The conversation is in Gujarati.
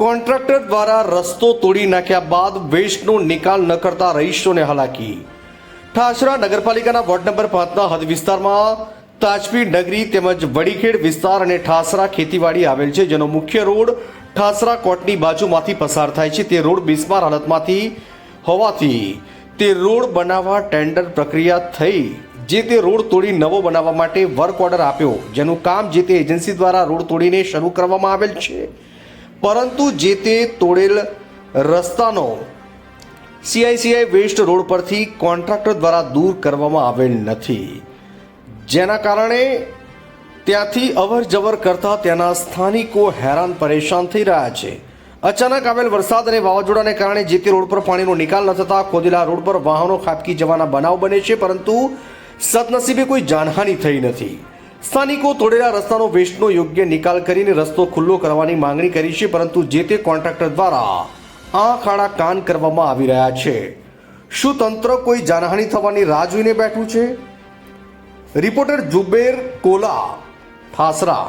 કોન્ટ્રાક્ટર દ્વારા રસ્તો તોડી નાખ્યા બાદ વેસ્ટનો નિકાલ ન કરતા રહીશોને હાલાકી. ઠાસરા નગરપાલિકાના વોર્ડ નંબર પાંચના હદ વિસ્તારમાં તાજપી નગરી તેમજ વડીખેડ વિસ્તાર અને ઠાસરા ખેતીવાડી આવેલ છે, જેનો મુખ્ય રોડ ઠાસરા કોટની બાજુમાંથી પસાર થાય છે. તે રોડ બિસ્માર હાલતમાંથી હોવાથી તે રોડ બનાવવા ટેન્ડર પ્રક્રિયા થઈ, જે તે રોડ તોડી નવો બનાવવા માટે વર્ક ઓર્ડર આપ્યો, જેનું કામ જે તે એજન્સી દ્વારા રોડ તોડીને શરૂ કરવામાં આવેલ છે. પરંતુ જે તે તોડેલ રસ્તાનો સીઆઈસીઆઈ વેસ્ટ રોડ પરથી કોન્ટ્રાક્ટર દ્વારા દૂર કરવામાં આવેલ નથી. જેના કારણે ત્યાંથી અવર જવર કરતા ત્યાંના સ્થાનિકો હેરાન પરેશાન થઈ રહ્યા છે. અચાનક આવેલ વરસાદ અને વાવાઝોડાને કારણે જે તે રોડ પર પાણીનો નિકાલ ન થતા ખોદેલા રોડ પર વાહનો ખાબકી જવાના બનાવ બને છે, પરંતુ સદનસીબે કોઈ જાનહાનિ થઈ નથી. સ્થાનિકો તોડેલા રસ્તાનો વેસ્ટનો યોગ્ય નિકાલ કરીને રસ્તો ખુલ્લો કરવાની માંગણી કરી છે, પરંતુ જે તે કોન્ટ્રાક્ટર દ્વારા આંખ આડા કાન કરવામાં આવી રહ્યા છે. શું તંત્ર કોઈ જાનહાનિ થવાની રાહ જોઈને બેઠું છે? Reporter Zuber Cola Thasra